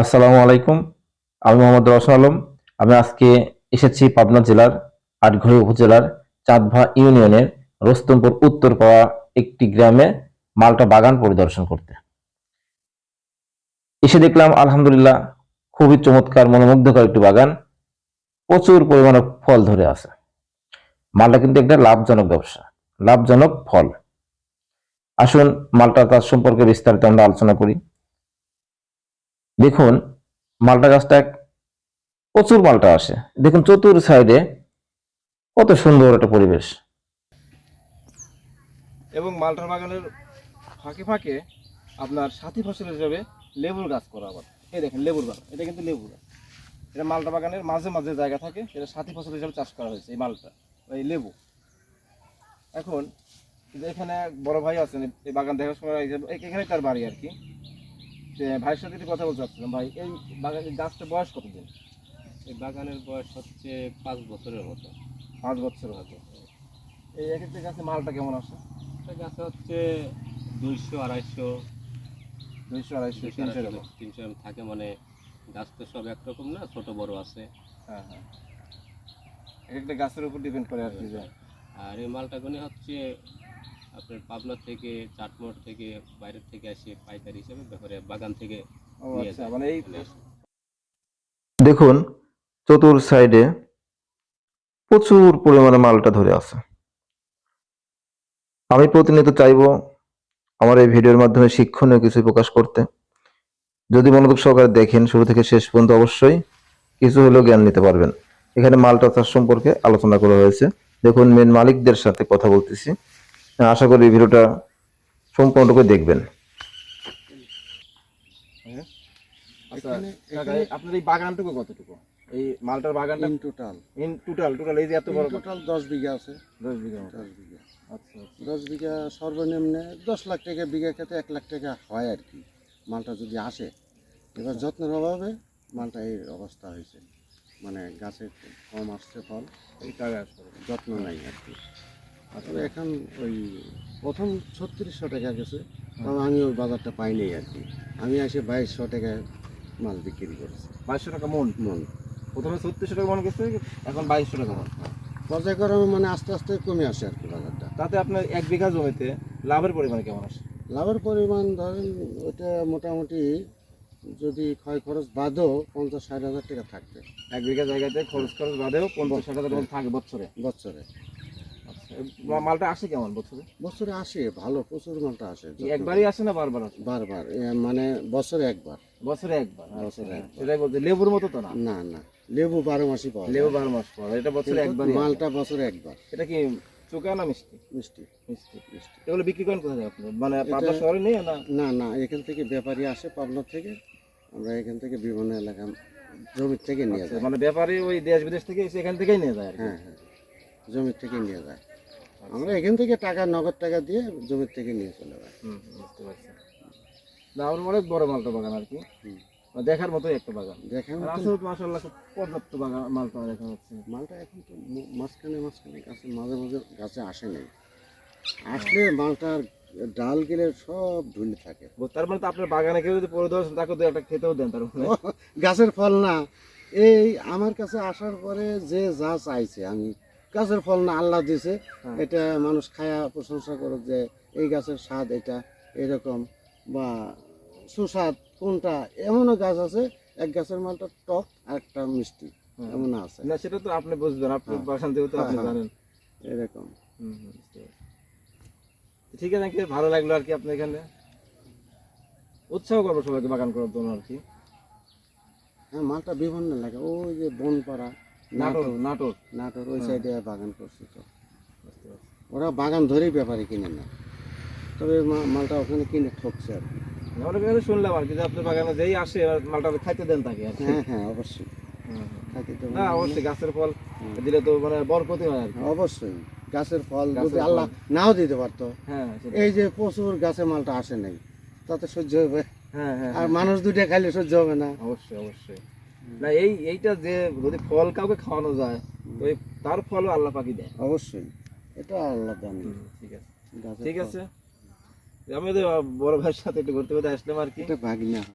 আসসালামু আলাইকুম। আমি মোহাম্মদ রসন আলম। আমি আজকে এসেছি পাবনা জেলার আটঘড়ি উপজেলার চাঁদভা ইউনিয়নের রস্তমপুর উত্তর পাওয়া একটি গ্রামে মালটা বাগান পরিদর্শন করতে। এসে দেখলাম, আলহামদুলিল্লাহ, খুবই চমৎকার, মনোমুগ্ধকর একটি বাগান। প্রচুর পরিমাণে ফল ধরে আছে। মালটা কিন্তু একটা লাভজনক ব্যবসা, লাভজনক ফল। আসুন, মালটা চাষ সম্পর্কে বিস্তারিত আমরা আলোচনা করি। দেখুন, মালটা গাছটা প্রচুর মালটা আসে। দেখুন চতুর সাইডে কত সুন্দর একটা পরিবেশ। এবং মালটার বাগানের ফাঁকে ফাঁকে আপনার সাথী ফসল হিসাবে লেবুর গাছ করা আবার। এই দেখেন, লেবুর গাছ। এটা কিন্তু লেবু গাছ। এটা মালটা বাগানের মাঝে মাঝে জায়গা থাকে, এটা সাথী ফসল হিসাবে চাষ করা হয়েছে এই মালটা, এই লেবু। এখন এখানে বড় ভাই আছেন, এই বাগান হিসেবে এই- এখানে তার বাড়ি আর কি। ভাইয়ের সাথে একটু কথা বলতে চাচ্ছিলাম। ভাই এই বাগান গাছটা বয়স কতদিন? এই বাগানের বয়স হচ্ছে পাঁচ বছরের মতো। পাঁচ বছর হয়তো এই এক একটা গাছে মালটা কেমন আসে গাছে হচ্ছে দুইশো আড়াইশো। দুইশো আড়াইশো তিনশো এরকম। তিনশো এরকম থাকে। মানে গাছ তো সব একরকম না ছোট বড় আছে। হ্যাঁ হ্যাঁ। এক একটা গাছের উপর ডিপেন্ড করে আর কি আর এই মালটা মালটাগুনি হচ্ছে আপনার পাবনা থেকে চাটমোড় থেকে বাইরের থেকে আসে পাইকারি হিসেবে ব্যাপারে বাগান থেকে আচ্ছা মানে। দেখুন চতুর সাইডে প্রচুর পরিমাণে মালটা ধরে আছে। আমি প্রতিনিয়ত চাইব আমার এই ভিডিওর মাধ্যমে শিক্ষণীয় কিছু প্রকাশ করতে। যদি মনোযোগ সহকারে দেখেন শুরু থেকে শেষ পর্যন্ত অবশ্যই কিছু হলেও জ্ঞান নিতে পারবেন। এখানে মালটা চাষ সম্পর্কে আলোচনা করা হয়েছে। দেখুন মেন মালিকদের সাথে কথা বলতেছি। আশা করি ভিডিওটা সম্পূর্ণটুকু দেখবেন। আচ্ছা কাকা, আপনার এই বাগানটুকু কতটুকু? এই মালটার বাগানটা in total. In total total এই যে এত বড় টোটাল দশ বিঘা আছে। দশ বিঘা মতো। দশ বিঘা। আচ্ছা আচ্ছা। দশ বিঘা সর্বনিম্নে দশ লাখ টাকা বিঘা খেতে এক লাখ টাকা হয় আর কি মালটা যদি আসে। এবার যত্নের অভাবে মালটা এই অবস্থা হয়েছে। মানে গাছে কম আসছে ফল এই টাকা যত্ন নাই আর কি। আসলে এখন ওই প্রথম ছত্রিশশো টাকা গেছে তবে আমি ওই বাজারটা পাইনি আর কি। আমি এসে বাইশশো টাকায় মাল বিক্রি করেছি। বাইশশো টাকা মন? মন। প্রথমে ছত্রিশশো টাকা মন গেছে এখন বাইশশো টাকা মন। পর্যায়ক্রমে মানে আস্তে আস্তে কমে আসে আর কি বাজারটা। তাতে আপনার এক বিঘা জমিতে লাভের পরিমাণ কেমন আসে? লাভের পরিমাণ ধরেন ওটা মোটামুটি যদি ক্ষয় খরচ বাদেও পঞ্চাশ ষাট হাজার টাকা থাকবে। এক বিঘা জায়গাতে খরচ খরচ বাদেও পঞ্চাশ ষাট হাজার টাকা থাকে বছরে? বছরে। মালটা আসে কেমন বছরে? বছরে আসে ভালো প্রচুর মালটা আসে একবারই আসে না বারবার আসে? বারবার মানে বছরে একবার। বছরে একবার বছরে আচ্ছা, একবার। সেটাই বলতে লেবুর মতো তো না? না না লেবু বারো মাসই পাওয়া লেবু বারো মাস পর এটা বছরে একবার মালটা বছরে একবার। এটা কি না মিষ্টি? মিষ্টি। মিষ্টি। মিষ্টি। এগুলো বিক্রি করেন কোথায় আপনি? মানে পাবনা শহরে নেই না? না না এখান থেকে ব্যাপারী আসে পাবনা থেকে। আমরা এখান থেকে বিভিন্ন এলাকা জমির থেকে নিয়ে আচ্ছা, যাই মানে ব্যাপারে ওই দেশ বিদেশ থেকে এসে এখান থেকেই নিয়ে যায় হ্যাঁ হ্যাঁ জমির থেকে নিয়ে যায়। আমরা এখান থেকে টাকা নগদ টাকা দিয়ে জমির থেকে নিয়ে চলে যাই বুঝতে পারছি। আমার অনেক বড় মালটা বাগান আর কি। হুম। মানে দেখার মতোই একটা বাগান। দেখেন আর আসলে তো মাসাল্লাহ খুব পর্যাপ্ত বাগান মালটা দেখা যাচ্ছে। মালটা এখন তো মাঝখানে মাঝখানে গাছে মাঝে মাঝে গাছে আসে নাই। আসলে মালটার ডাল গেলে সব ঢুলে থাকে। তার মানে তো আপনার বাগানে কেউ যদি পরে পরিদর্শন তাকে একটা খেতেও দেন তার মানে। গাছের ফল না। এই আমার কাছে আসার পরে যে যা চাইছে আমি গাছের ফল না আল্লাহ দিছে। হ্যাঁ। এটা মানুষ খায়া প্রশংসা করে যে এই গাছের স্বাদ এটা এরকম। বা সুস্বাদ কোনটা এমনও গাছ আছে এক গাছের মালটা টক আর একটা মিষ্টি এমন আছে। না সেটা তো আপনি বুঝবেন আপনি হ্যাঁ। বাগান থেকে তো আপনি হ্যাঁ, জানেন। এরকম। ঠিক আছে নাকি ভালো লাগল আর কি আপনি এখানে। উৎসাহ করব সবাইকে বাগান করার জন্য আর কি। হ্যাঁ মালটা বিভিন্ন লাগে ওই যে বনপাড়া নাটোর নাটোর? নাটোর। নাটোর ওই হ্যাঁ। সাইডে বাগান করছে তো। ওরা বাগান ধরেই ব্যাপারে কিনে না তবে মালটা ওখানে কিনে ঠকছে আর কি। আমরা শুনলাম আর কি যে আপনার বাগানে যেই আসে মালটা খাইতে দেন তাকে হ্যাঁ হ্যাঁ অবশ্যই। না অবশ্যই গাছের ফল দিলে তো মানে বরকতি হয় আর অবশ্যই। গাছের ফল যদি আল্লাহ নাও দিতে পারতো। হ্যাঁ এই যে প্রচুর গাছে মালটা আসে নাই তাতে সহ্য হবে। হ্যাঁ হ্যাঁ আর মানুষ দুইটা খাইলে সহ্য হবে না। অবশ্যই অবশ্যই। না এই এইটা যে যদি ফল কাউকে খাওয়ানো যায় তো তার ফলও আল্লাহ পাকি দেয়। অবশ্যই। এটা আল্লাহ জানে ঠিক আছে। ঠিক আছে। আমি তো বড় ভাইয়ের সাথে একটু ঘুরতে ঘুরতে আসলাম আর কি। এটা ভাগনা।